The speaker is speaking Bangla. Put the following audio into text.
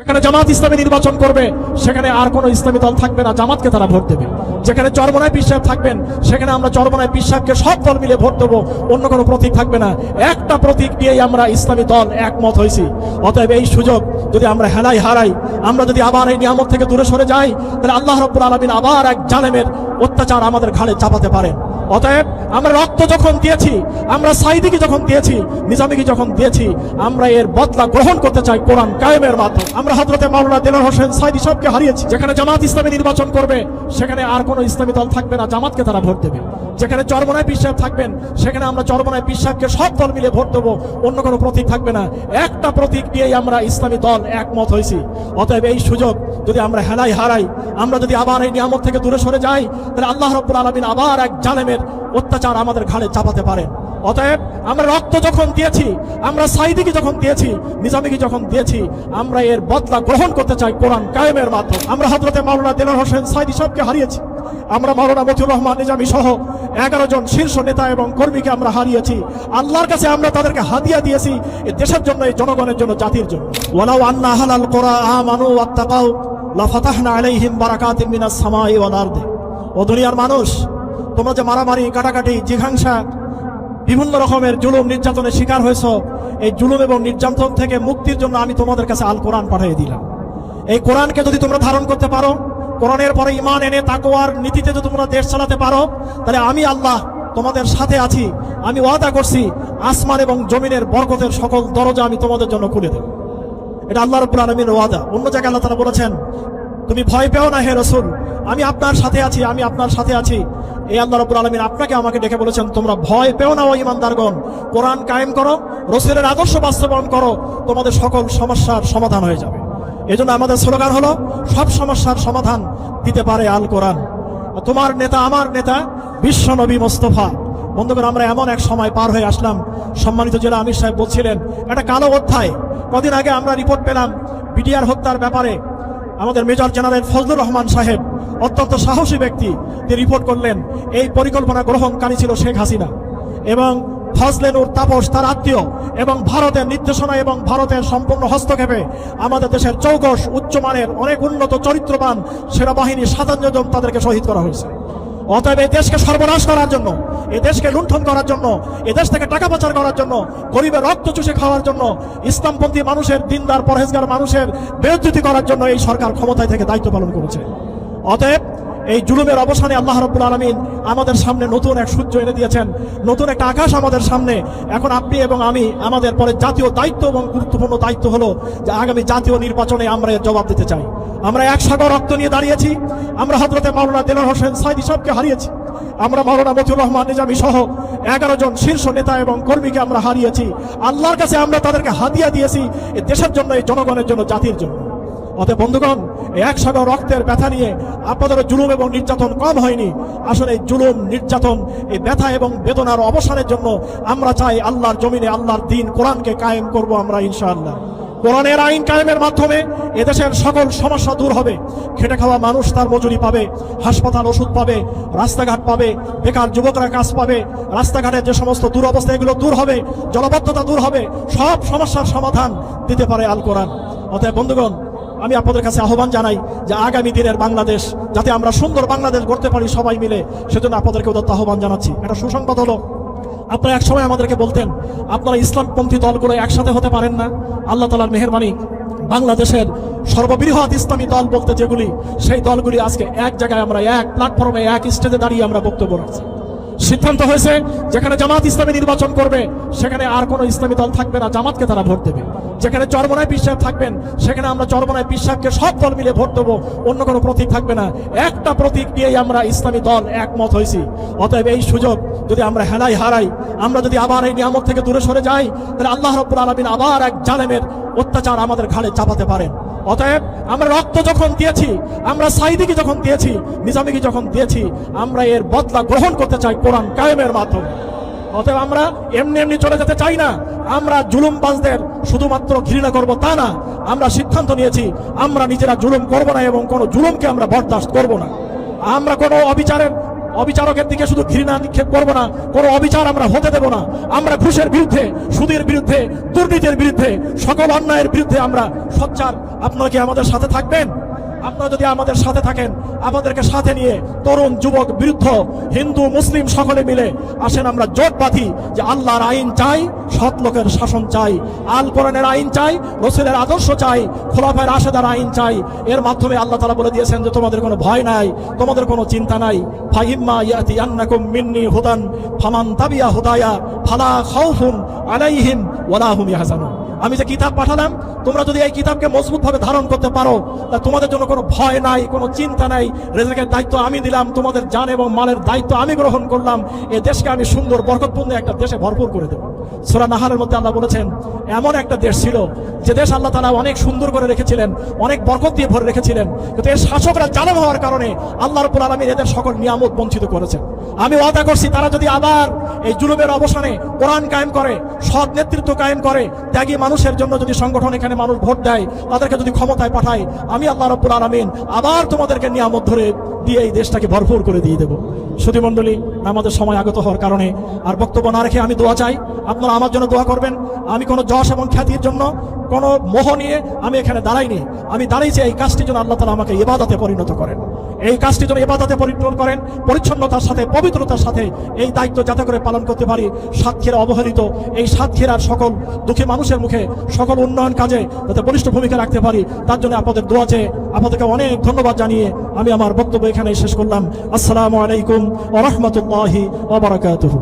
যেখানে জামাত ইসলামী নির্বাচন করবে, সেখানে আর কোনো ইসলামী দল থাকবে না, জামাতকে তারা ভোট দেবে। যেখানে চরমনায় বিশ্বাস থাকবেন, সেখানে আমরা চরমনায় বিশ্বাসকে সব দল মিলে ভোট দেবো, অন্য কোনো প্রতীক থাকবে না। একটা প্রতীক দিয়েই আমরা ইসলামী দল একমত হয়েছি। অতএব এই সুযোগ যদি আমরা হেলাই হারাই, আমরা যদি আবার এই নিয়ামত থেকে দূরে সরে যাই, তাহলে আল্লাহ রব্বুল আলমিন আবার এক জালেমের অত্যাচার আমাদের ঘাড়ে চাপাতে পারেন। অতএব আমরা রক্ত যখন দিয়েছি, আমরা সাইদিকে যখন দিয়েছি, নিজামিকে যখন দিয়েছি, আমরা এর বদলা গ্রহণ করতে চাই কোরআন কায়েমের মাধ্যমে। আমরা হজরতে মাওলানা দিলার হোসেন সাইদি সবকে হারিয়েছি। যেখানে জামাত ইসলামী নির্বাচন করবে, সেখানে আর কোনো ইসলামী দল থাকবে না, জামাতকে তারা ভোট দেবে। যেখানে চরমনায় বিশ্বাস থাকবেন, সেখানে আমরা চরমনায় বিশ্বাসকে সব দল মিলে ভোট দেবো, অন্য কোনো প্রতীক থাকবে না। একটা প্রতীক দিয়েই আমরা ইসলামী দল একমত হয়েছি। অতএব এই সুযোগ যদি আমরা হেলাই হারাই, আমরা যদি আবার এই নিয়ামত থেকে দূরে সরে যাই, তাহলে আল্লাহ রব্বুল আলমিন আবার এক জালেমের অত্যাচার আমাদের ঘাড়ে চাপাতে পারেন। অতএব আমরা রক্ত যখন দিয়েছি, আমরা সাইদিকে যখন দিয়েছি, নিজামিকে যখন দিয়েছি, আমরা এর বদলা গ্রহণ করতে চাই কোরআন কায়েমের মাধ্যমে। আমরা হজরতে মাওলানা দিলার হোসেন সাইদি সবকে হারিয়েছি। আমরা মাওলানা মতিউর রহমান নিজামী সহ এগারো জন শীর্ষ নেতা এবং কর্মীকে আমরা হারিয়েছি। আল্লাহর কাছে আমরা তাদেরকে হাতিয়া দিয়েছি দেশের জন্য, এই জনগণের জন্য, জাতির জন্য। ওয়ালাউ আন্না হালাল কোরআ আমানু ওয়াত্তাকাউ, লাফাতাহনা আলাইহিম বারাকাতিম মিনাস সামাই ওয়াল ও দুনিয়ার মানুষ, তোমরা যে মারামারি, কাটাকাটি, জিঘাংসা বিভিন্ন রকমের জুলুম নির্যাতনের শিকার হয়েছ। এই জুলুম এবং নির্যাতন থেকে মুক্তির জন্য আমি তোমাদের কাছে আল কোরআন পাঠিয়ে দিলাম। এই কোরআনকে যদি তোমরা ধারণ করতে পারো, কোরআনের পরে ইমান এনে তাকোয়ার নীতিতে যদি তোমরা দেশ চালাতে পারো, তাহলে আমি আল্লাহ তোমাদের সাথে আছি। আমি ওয়াদা করছি, আসমান এবং জমিনের বরকতের সকল দরজা আমি তোমাদের জন্য খুলে দেব। এটা আল্লাহ রব্বুল আলমীর ওয়াদা। অন্য জায়গায় আল্লাহ তারা বলেছেন তুমি ভয় পেও না, হে রসুল। আমি আপনার সাথে আছি, আমি আপনার সাথে আছি। এই আল্লাহ রব্বুল আলমিন আপনাকে আমাকে ডেকে বলেছেন, তোমরা ভয় পেও না, ও ইমানদারগণ। কোরআন কায়েম করো, রসুলের আদর্শ বাস্তবায়ন করো, তোমাদের সকল সমস্যার সমাধান হয়ে যাবে। এজন্য আমাদের স্লোগান হলো, সব সমস্যার সমাধান দিতে পারে আল কোরআন তোমার নেতা আমার নেতা, বিশ্ব নবী মোস্তফা। বন্ধুগণ, আমরা এমন এক সময় পার হয়ে আসলাম। সম্মানিত জেলা আমির সাহেব বলছিলেন, একটা কালো অধ্যায়। কদিন আগে আমরা রিপোর্ট পেলাম, বিডিআর হত্যার ব্যাপারে। আমাদের মেজর জেনারেল ফজলুর রহমান সাহেব, অত্যন্ত সাহসী ব্যক্তি, তিনি রিপোর্ট করলেন, এই পরিকল্পনা গ্রহণকারী ছিল শেখ হাসিনা। এবং ফজলেনুর তাপস তার আত্মীয়, এবং ভারতের নির্দেশনা এবং ভারতের সম্পূর্ণ হস্তক্ষেপে আমাদের দেশের চৌকস, উচ্চমানের অনেক উন্নত চরিত্রবান সেনাবাহিনী সাতান্ন জন তাদেরকে শহীদ করা হয়েছে। অতএব এই দেশকে সর্বনাশ করার জন্য এ দেশকে লুণ্ঠন করার জন্য এদেশ দেশ থেকে টাকা পাচার করার জন্য, গরিবের রক্ত চুষে খাওয়ার জন্য, ইসলামপন্থী মানুষের, দিনদার, পরহেজগার মানুষের বেজ্জুতি করার জন্য এই সরকার ক্ষমতায় থেকে দায়িত্ব পালন করেছে। অতএব এই জুলুমের অবসানে আল্লাহ রব্বুল আলমিন আমাদের সামনে নতুন এক সূর্য এনে দিয়েছেন। নতুন একটা আকাশ আমাদের সামনে। এখন আপনি এবং আমি, আমাদের পরে জাতীয় দায়িত্ব এবং গুরুত্বপূর্ণ দায়িত্ব হলো যে আগামী জাতীয় নির্বাচনে আমরা এর জবাব দিতে চাই। আমরা এক সাগর রক্ত নিয়ে দাঁড়িয়েছি। আমরা হজরতে মাওলানা দিলার হোসেন সাইদি সবকে হারিয়েছি। আমরা মাওলানা মতিউর রহমান নিজামী সহ এগারো জন শীর্ষ নেতা এবং কর্মীকে আমরা হারিয়েছি। আল্লাহর কাছে আমরা তাদেরকে হাদিয়া দিয়েছি। দেশের জন্য, এই জনগণের জন্য, জাতির জন্য। অতএব বন্ধুগণ এক সাগর রক্তের ব্যথা নিয়ে আপনাদের জুলুম এবং নির্যাতন কম হয়নি। আসলে এই জুলুম, নির্যাতন, এই ব্যথা এবং বেদনার অবসানের জন্য আমরা চাই আল্লাহর জমিনে আল্লাহর দিন কোরআনকে কায়েম করব আমরা, ইনশাআল্লাহ। কোরআনের আইন কায়েমের মাধ্যমে এদেশের সকল সমস্যা দূর হবে। খেটে খাওয়া মানুষ তার মজুরি পাবে, হাসপাতাল ওষুধ পাবে, রাস্তাঘাট পাবে, বেকার যুবকরা কাজ পাবে রাস্তাঘাটের যে সমস্ত দুরবস্থা, এগুলো দূর হবে, জলবদ্ধতা দূর হবে, সব সমস্যার সমাধান দিতে পারে আল কোরআন। অতএব বন্ধুগণ আমি আপনাদের কাছে আহ্বান জানাই যে আগামী দিনের বাংলাদেশ, যাতে আমরা সুন্দর বাংলাদেশ গড়তে পারি সবাই মিলে, সেজন্য আপনাদেরকে উদত্ত আহ্বান জানাচ্ছি। একটা সুসংবাদ হলো, আপনারা এক সময় আমাদেরকে বলতেন, আপনারা ইসলামপন্থী দলগুলো একসাথে হতে পারেন না। আল্লাহ তালার মেহরবানি, বাংলাদেশের সর্ববৃহৎ ইসলামী দল বলতে যেগুলি, সেই দলগুলি আজকে এক জায়গায় আমরা এক প্ল্যাটফর্মে এক স্টেজে দাঁড়িয়ে আমরা বক্তব্য রাখছি। সিদ্ধান্ত হয়েছে, যেখানে জামাত ইসলামী নির্বাচন করবে, সেখানে আর কোনো ইসলামী দল থাকবে না, জামাতকে তারা ভোট দেবে। যেখানে চরমনায় বিশ্বাস থাকবেন, সেখানে আমরা চরমনায় বিশ্বাসকে সব দল মিলে ভোট দেবো, অন্য কোনো প্রতীক থাকবে না। একটা প্রতীক দিয়েই আমরা ইসলামী দল একমত হয়েছি। অতএব এই সুযোগ যদি আমরা হেলাই হারাই, আমরা যদি আবার এই নিয়ামত থেকে দূরে সরে যাই, তাহলে আল্লাহ রব্বুল আলমিন আবার এক জালেমের অত্যাচার আমাদের ঘাড়ে চাপাতে পারেন। অতএব আমরা রক্ত যখন দিয়েছি, আমরা সাইদিকে যখন দিয়েছি, নিজামিকে যখন দিয়েছি, আমরা এর বদলা গ্রহণ করতে চাই কোরআন কায়েমের মাধ্যমে। অতএব আমরা এমনি এমনি চলে যেতে চাই না। আমরা জুলুমবাজদের শুধুমাত্র ঘৃণা করব তা না। আমরা সিদ্ধান্ত নিয়েছি, আমরা নিজেরা জুলুম করব না এবং কোনো জুলুমকে আমরা বরদাস্ত করব না। আমরা কোনো অবিচারের অবিচারকের দিকে শুধু ঘৃণা নিক্ষেপ করব না, কোনো অবিচার আমরা হতে দেব না। আমরা ঘুষের বিরুদ্ধে, সুদের বিরুদ্ধে, দুর্নীতির বিরুদ্ধে, সকল অন্যায়ের বিরুদ্ধে আমরা সচ্চার। আপনারা কি আমাদের সাথে থাকবেন? আপনারা যদি আমাদের সাথে থাকেন, আমাদেরকে সাথে নিয়ে তরুণ, যুবক, বৃদ্ধ, হিন্দু, মুসলিম সকলে মিলে আসেন আমরা জোট বাঁধি যে আল্লাহর আইন চাই, সৎ লোকের শাসন চাই, আল কোরআনের আইন চাই, রসুলের আদর্শ চাই খোলাফের আশেদার আইন চাই। এর মাধ্যমে আল্লাহ তালা বলে দিয়েছেন যে, তোমাদের কোনো ভয় নাই, তোমাদের কোনো চিন্তা নাই। ফাহিম্মা ইয়াতি আন্নাকুম মিন্নি হুদান, ফামান তাবিয়া হুদায়া, ফালা খাউফুন আলাইহিম ওয়ালা হুম ইয়াহজানুন। আমি যে কিতাব পাঠালাম, তোমরা যদি এই কিতাবকে মজবুত ভাবে ধারণ করতে পারো, তা তোমাদের জন্য কোনো ভয় নাই, কোনো চিন্তা নাই। রেজেকের দায়িত্ব আমি দিলাম, তোমাদের জান এবং মালের দায়িত্ব আমি গ্রহণ করলাম। এ দেশকে আমি সুন্দর, বরকতপূর্ণ একটা দেশে ভরপুর করে দেবো। সোরা নাহারের মধ্যে আল্লাহ বলেছেন, এমন একটা দেশ ছিল যে দেশ আল্লাহ তালা অনেক সুন্দর করে রেখেছিলেন, অনেক বরকত দিয়ে ভরে রেখেছিলেন, কিন্তু এর শাসকরা জালেম হওয়ার কারণে আল্লাহ রব্বুল আলমী এদের সকল নিয়ামত বঞ্চিত করেছেন। আমি ওয়াদা করছি, তারা যদি আবার এই জুলুমের অবসানে কোরআন কায়েম করে, সৎ নেতৃত্ব কায়েম করে, ত্যাগী মানুষের জন্য যদি সংগঠন এখানে মানুষ ভোট দেয়, তাদেরকে যদি ক্ষমতায় পাঠায়, আমি আল্লাহ রব্বুল আলমিন আবার তোমাদেরকে নিয়ামত ধরে দিয়ে এই দেশটাকে ভরপুর করে দিয়ে দেবো। সুধী মণ্ডলী আমাদের সময় আগত হওয়ার কারণে আর বক্তব্য না রেখে আমি দোয়া চাই। আপনারা আমার জন্য দোয়া করবেন। আমি কোনো যশ এবং খ্যাতির জন্য কোনো মোহ নিয়ে আমি এখানে দাঁড়াইনি। আমি দাঁড়িয়েছি এই কাজটি যেন আল্লাহ তালা আমাকে ইবাদতে পরিণত করেন। এই কাজটি যেন ইবাদতে পরিণত করেন। পরিচ্ছন্নতার সাথে, পবিত্রতার সাথে এই দায়িত্ব যাতে করে পালন করতে পারি। সাতক্ষীরা অবহেলিত এই সাতক্ষীরার সকল দুঃখী মানুষের মুখে সকল উন্নয়ন কাজে যাতে বলিষ্ঠ ভূমিকা রাখতে পারি। তার জন্য আপনাদের দোয়া চেয়ে আপনাদেরকে অনেক ধন্যবাদ জানিয়ে আমি আমার বক্তব্য এখানে শেষ করলাম। আসসালামু আলাইকুম। ورحمة الله وبركاته.